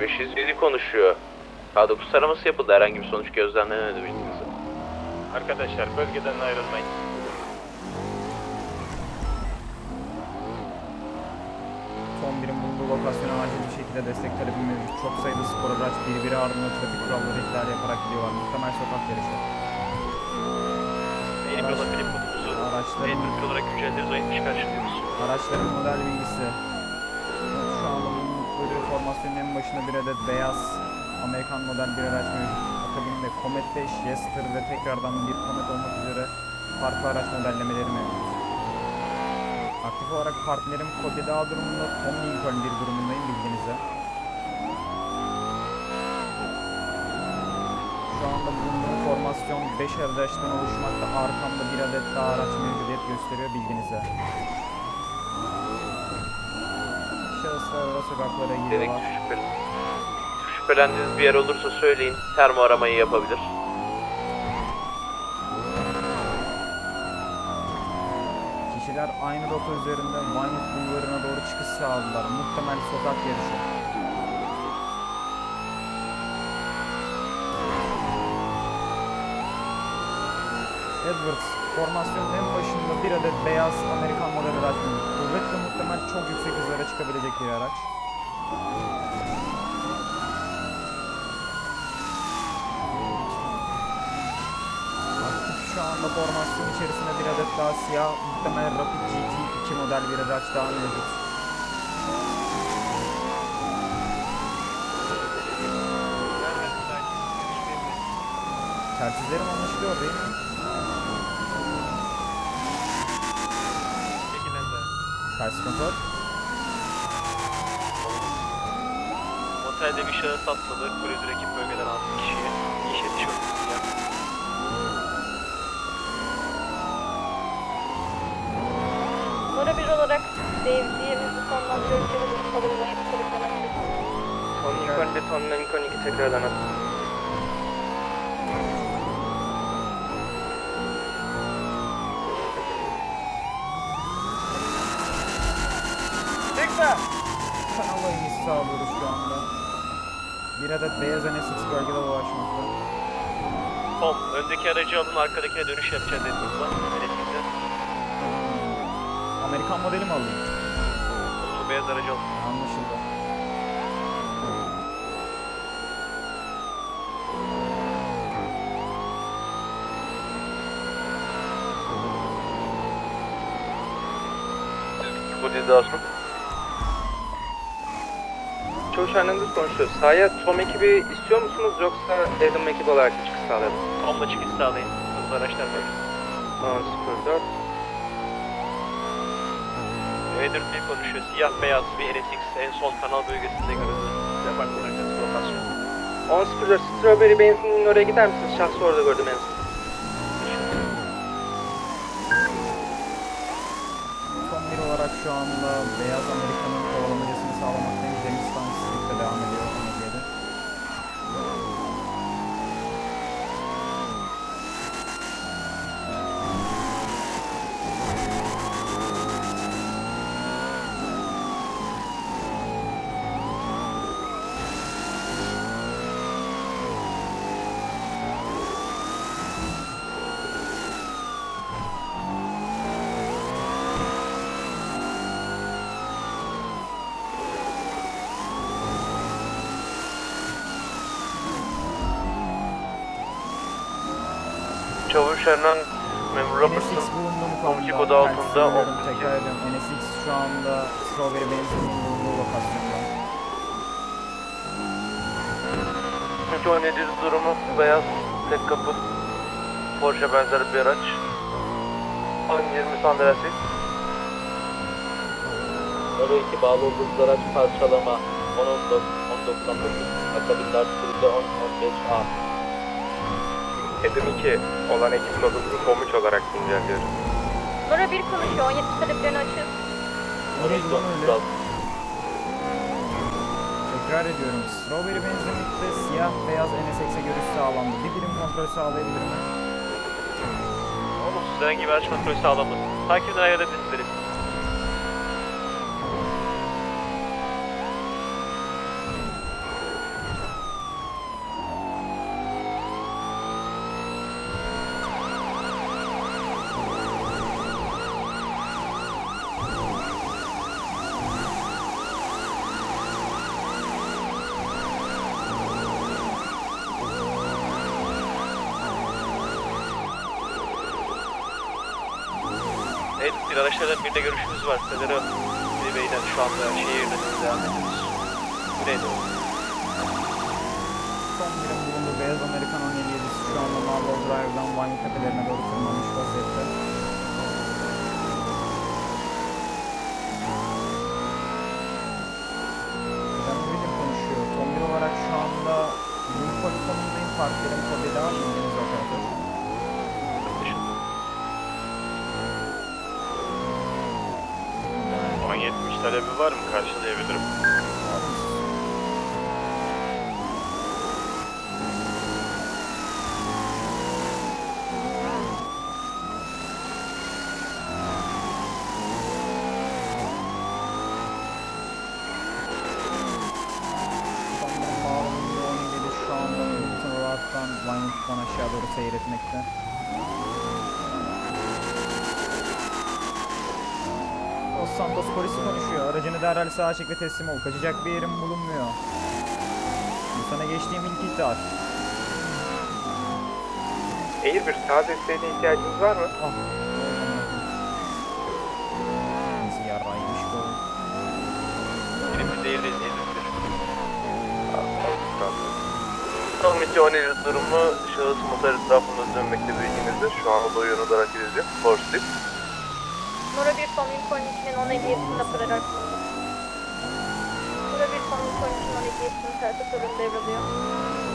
507 konuşuyor. K9 taraması yapıldı. Herhangi bir sonuç gözlemlenemedi bilginize. Arkadaşlar bölgeden ayrılmayın. Son birim bulunduğu lokasyona acil bir şekilde destek talebi mevcut. Çok sayıda spor araç birbiri ardında trafik kuralları ihlal yaparak gidiyorlar. Muhtemel sokak yarışı. Yeni bir bilim kodumuzu Araçların, E41 olarak güncelleriz. 70 karşılıyoruz. araçların model bilgisi. Formasyonun en başında bir adet beyaz Amerikan model bir araç mevcut. Akabinde Comet 5, Jester ve tekrardan bir Comet olmak üzere farklı araç modellemeleri mevcut. Aktif olarak partnerim Cody Dağ durumunda Tom Lincoln bir durumundayım bilginize. Şu anda bulunduğum formasyon 5 araçtan oluşmakta. Arkamda bir adet daha araç mevcudiyet gösteriyor bilginize. Ara sokaklara Dedektif giriyorlar. şüpheli. Şüphelendiğiniz bir yer olursa söyleyin. Termo aramayı yapabilir. Kişiler aynı rota üzerinde Vinewood Bulvarı'na doğru çıkış sağladılar. Muhtemel sokak yarışı. Edwards, formasyonun en başında bir adet beyaz Amerikan model araç mevcut. Kuvvetle muhtemel çok yüksek hızlara çıkabilecek bir araç. Aktif şu anda formasyon içerisinde bir adet daha siyah muhtemel Rapid GT 2 model bir araç daha mevcut. Tersizlerim anlaşılıyor değil mi? Ters kontrol. Otelde bir şahıs atladı. Cruiser ekip bölgeden 6 kişiye. İşe tişörtü ya. Nora bir olarak sevdiğimizi sonlandırıyoruz. Kalır ulaşıp sürüklenebiliriz. Ton Nikon 1, Ton Nikon 2 tekrardan at. Bir adet beyaz NSX bölgede dolaşmakta. Tom, öndeki aracı alın, arkadakine dönüş yapacağız dediniz var. Elektrikte. Amerikan modeli mi alayım? Olumlu beyaz aracı alın. Anlaşıldı. Bu dizi olsun. Çavuş Hernandez konuşuyor. Sahaya Tom ekibi istiyor musunuz yoksa Adam ekibi olarak mı çıkış sağlayalım? Tom'la çıkış sağlayın. Hızlı araçlar var. 10.04 E4 konuşuyor. Siyah beyaz bir NSX en son kanal bölgesinde görüldü. Departman arkası lokasyon. 10.04 Strawberry benzinliğinin oraya gider misiniz? Şahsı orada gördüm en son. Son bir olarak şu anda beyaz Amerikan'ın kovalamacasını sağlamaktayım. Deniz devam ediyor Memur NSX bulunduğum Komşu kodu altında 18. Tekrar ediyorum. NSX şu anda Strawberry benzinin bulunduğu lokasyonda. 17 durumu beyaz tek kapı Porsche benzeri bir araç 10-20 Sandrasi Euro 2 bağlı olduğumuz araç parçalama 10-19, 10-99, akabinde arttırıcı 10-15A. Edim 2 olan ekip Tom 3 olarak güncelliyoruz. Nora bir konuşuyor. 17 taleplerini Euro öyle. 36. Tekrar ediyorum. Strawberry benzinlikte siyah beyaz NSX'e görüş sağlandı. Bir birim kontrol sağlayabilir mi? Olumsuz herhangi bir araç kontrolü sağlanmadı. Takipten ayrılabilirsiniz. Bir araçlardan birinde görüşümüz var. Federo Ali Bey'den şu anda şehirde devam ediyoruz. O? Son birim bulundu. Beyaz Amerikan 17'si şu anda Marlboro Drive'dan Vine tepelerine doğru tırmanmış vaziyette. Talebi var mı? Karşılayabilirim. Son birim bağlamında 17 şu anda Milton Road'dan Vinewood'dan aşağı doğru seyretmekte. Los Santos polisi konuşuyor. Aracını derhal sağa çek ve teslim ol. Kaçacak bir yerim bulunmuyor. Bu sana geçtiğim ilk. Eğir bir sağ desteğine ihtiyacınız var mı? Ah. Nasıl yarraymış bu? Edirne'dir. Tam içi 17 durumu şahıs motor etrafında dönmekte bilginizde. Şu an olay yönü olarak gideceğim. Force Nora 1 son 2'nin 10 hediyesinde paralar sunuldu. Nora 1 son Lincoln 2'nin 10 hediyesinin tersi sorun.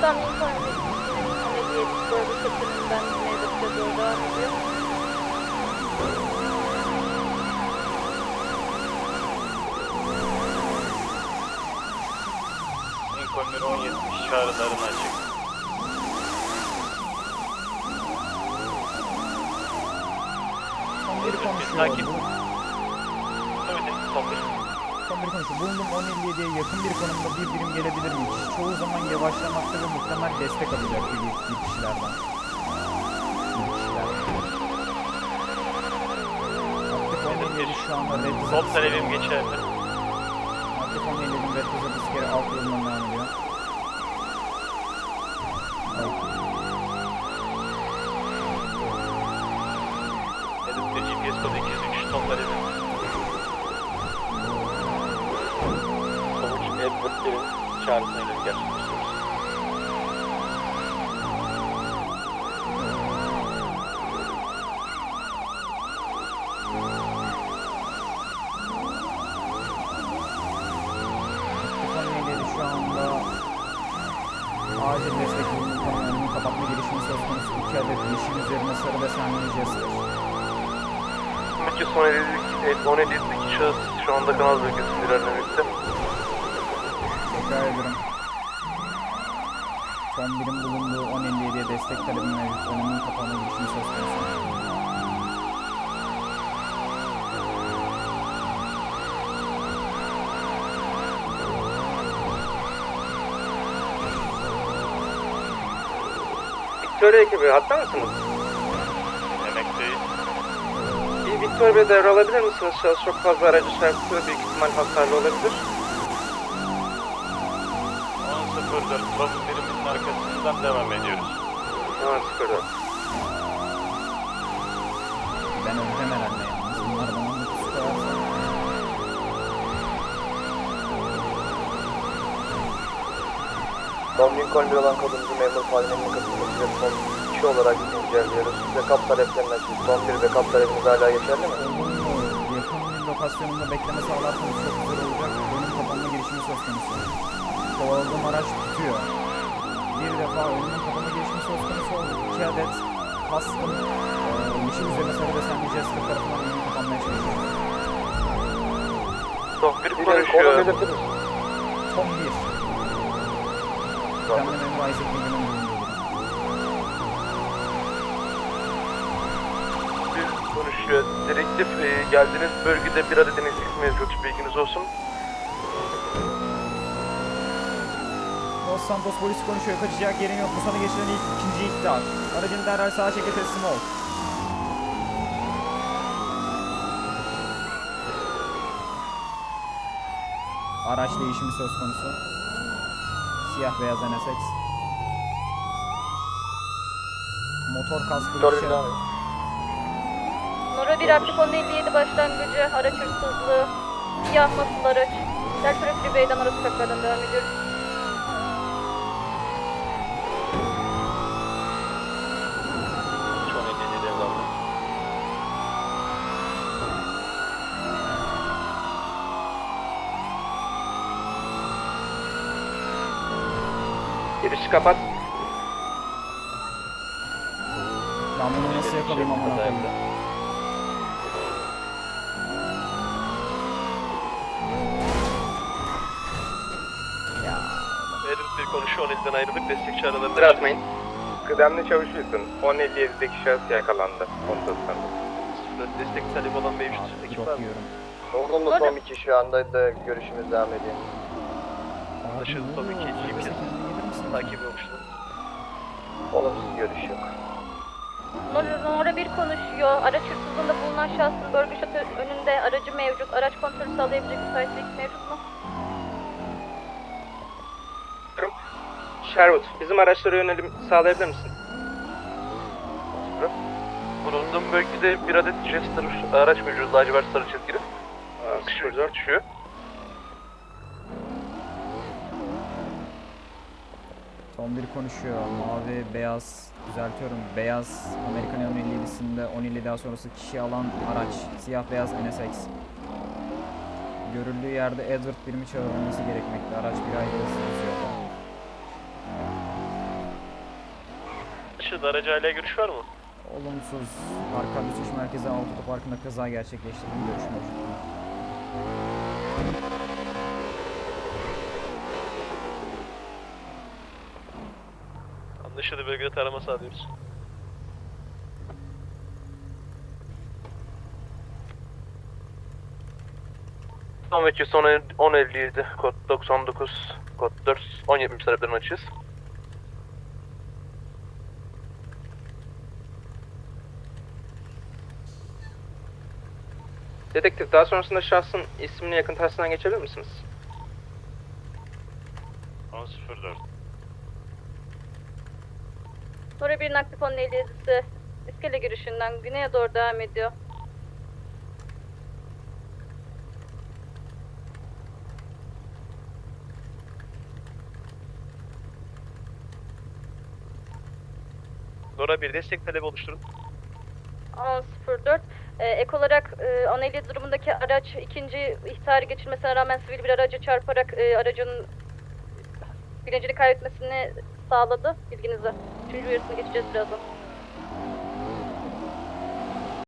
Hatta Minkan Hediye Discord'u takımından Medya'da doğru devam ediyor. Lincoln 1070 çağrılarına açık. Geri konuşuyor. Sakin. Evet, sakin. %91 konuşuyor. Bulundum 10.57'ye yakın bir konumda bir birim gelebilir mi? Çoğu zaman yavaşlamakta ve muhtemel destek alacak gibi kişilerden. Aktif 17 şu anda red Son talebim geçerli. Aktif 17'nin red bize bir kere alt yolundan devam ediyor. Edip'te GPS kodu 203 son talebim. 1'in çağrısına göre gerçekleştiriyoruz. Aktif 10.57 şu anda acil destek önünü kapatma girişimi söz konusu. İki adet yeşil üzerine sarı desenli jester. Peki son 52, 17 şahıs şu anda kanal bölgesinde ilerlemekte. Tekrar ediyorum. Son birim bulunduğu 10.57'ye destek talebim mevcut. Önümün kapanma girişimi söz konusu. Victoria ekibi hatta mısınız? Emekteyiz. Bir Victoria Bey devralabilir misiniz? Şahıs çok fazla aracı çarptı. Büyük ihtimal hasarlı olabilir. 10.04 top biriminin arkasından devam ediyoruz. Ha, sıfırda. Ben öleceğim herhalde yalnız. Bunlar bana mutlu koyarsa. Son Lincoln 1 olan kadınımızı memur faaliyetleriine katılmak üzere son 2 olarak inceliyoruz. Backup taleplerine açık. Son bir backup talebiniz hala geçerli mi? Olumlu lokasyonunda bekleme sağlarsanız çok güzel olacak. Önüm kapanma girişimi söz konusu. Kovaladığım araç tutuyor. Bir defa önümün kapanma girişimi söz konusu oldu. İki adet kaskın e, yeşil üzerine sarı desenli Jester tarafından önümü kapanmaya çalışıyor. Son bir konuşuyor. Tom 1. Ben de memur Isaac Bilgin'in bulunduğu Bir konuşuyor. Direktif e, geldiğiniz bölgede bir adet NSX mevcut bilginiz olsun. Los Santos polisi konuşuyor. Kaçacak yerin yok. Bu sana geçiren ilk, ikinci ihtar. Aracını derhal sağa çeke teslim ol. Araç değişimi söz konusu. Siyah beyaz NSX. Motor kaskı dışı. Nora 1 aktif 1057 başlangıcı, araç hırsızlığı, siyah masıl araç. Delta Freeway'den ara sokaklardan devam ediyoruz. Şu an elini devraldı. Girişi kapat. Ben bunu nasıl yakalayayım. Ya Edward 1 konuşuyor 17'den ayrılık destekçi aralarında. Sıra atmayın. Kıdemli çavuş Wilson, 1057'deki şahıs yakalandı. Kontrol sandı. Destek talep olan mevcut. Ekip var mı? Hadi. son iki şu anda da görüşümüz devam ediyor. Anlaşıldı Abi, tabii ki. ne oluyor? GPS? Takip olmuştu. Olumsuz görüş yok. Nora, Nora 1 konuşuyor. Araç hırsızlığında bulunan şahsın bölge şatı önünde aracı mevcut. Araç kontrolü sağlayabilecek müsaitlik mevcut mu? Sherwood, bizim araçlara yönelim sağlayabilir misin? Bulunduğum bölgede bir adet Jester araç mevcut. Lacivert sarı çizgili. Düşüyor. düşüyor. Son bir konuşuyor. Mavi, beyaz, düzeltiyorum. Beyaz Amerikan 1057'sinde 1050 daha sonrası kişi alan araç. Siyah beyaz NSX. Görüldüğü yerde Edward birimi çağrılması gerekmekte. Araç bir ayrı hızlı. Anlaşıldı aracı görüş var mı? Olumsuz. Arka düşüş merkezi otoparkında kaza gerçekleştirdiğini görüş mevcut. Anlaşıldı bölgede tarama sağlıyoruz. Son vekil son 1057 kod 99 kod 4 1070 taleplerini açığız. Dedektif, daha sonrasında şahsın ismini yakın tersinden geçebilir misiniz? 10.04 Nora 1'in aktif 1057'si iskele girişinden güneye doğru devam ediyor. Nora 1 destek talebi oluşturun. 10.04. Ee, ek olarak e, 1057 durumundaki araç ikinci ihtarı geçirmesine rağmen sivil bir araca çarparak e, aracın bilincini kaybetmesini sağladı. Bilginize. Üçüncü uyarısını geçeceğiz birazdan.